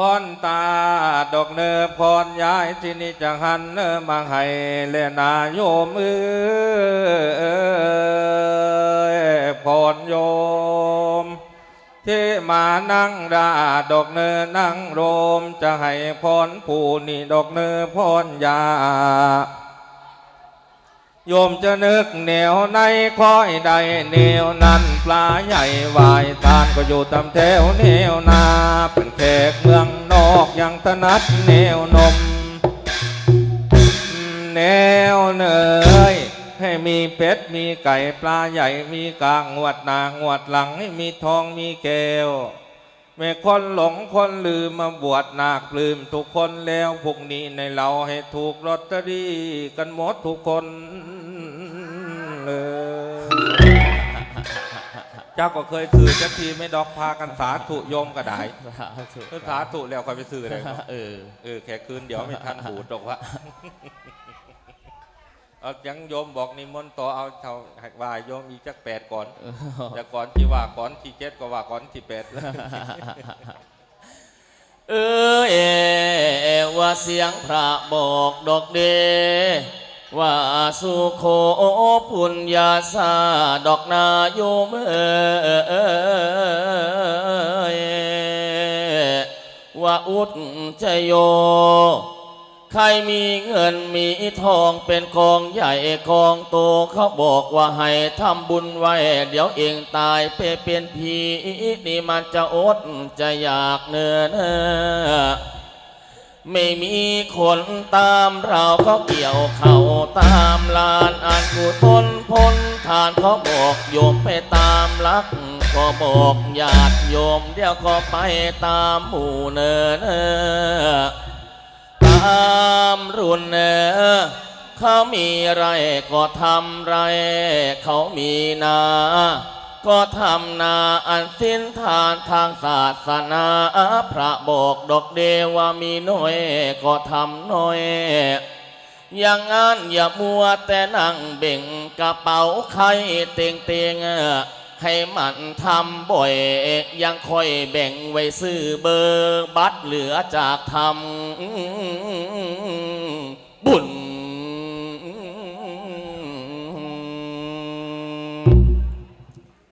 พรตาดอกเนิบพรย้ายที่นี่จะหันเนมาให้เลนาโยมเอ้ยพรโยม ที่มานั่งดาดอกเนินนั่งโรมจะให้พรผู้นี่ดอกเนินพรยา โยมจะนึกแนวในคอยใดแนวนั้นปลาใหญ่วายทานก็อยู่ตามแถวแนวนาเป็นแขกเมืองนอกยังถนัดแนวนม แนวเนยให้มีเป็ดมีไก่ปลาใหญ่มีกางงวดนางวดหลังให้มีทองมีแก้วแม่คนหลงคนลืมมาบวชนาคลืมทุกคนแล้วพวกนี้ในเราให้ถูกลอตเตอรี่กันหมดทุกคน เลย เจ้าก็เคยถือจักทีไม่ดอกพากันสาธุโยมก็ได้สาธุเออสาธุแล้วค่อยไปซื้อเลยเนาะเออเออแค่คืนเดี๋ยวไม่ทันหูดอกว่าเอายังโยมบอกนิมนต์ต่อเอาเท่าหักวายโยมอีกจักแปดก่อนแต่ก่อนที่ว่าก่อนที่เจ็ดก็ว่าก่อนที่แปดเออเอว่าเสียงพระบอกดอกเด ว่าสุโคปุญญาสาดอกนาโยมเอยว่าอุดจโย ใครมีเงินมีทองเป็นกองใหญ่กองโตเขาบอกว่าให้ทำบุญไว้ เดี๋ยวเองตายไปเป็นผีนี่มันจะอดจะอยากเนื้อเนื้อ ไม่มีคนตามเราเขาเกี่ยวเขาตามลานอันกุศลพ้นทานเขาบอกโยมไปตามลักก็บอกญาติโยมเดี๋ยวก็ไปตามหมู่เนเนอตามรุ่นเนอเขามีไรก็ทำไร เขามีนา ก็ทำนาอันสิ้นทานทางศาสนาพระบอกดอกเดวามีน้อยก็ทำน้อยอย่างงั้นอย่ามัวแต่นั่งเบ่งกระเป๋าใครเต็งเตียงให้มันทำบ่อยยังค่อยแบ่งไว้ซื้อเบอร์บัตรเหลือจากทำ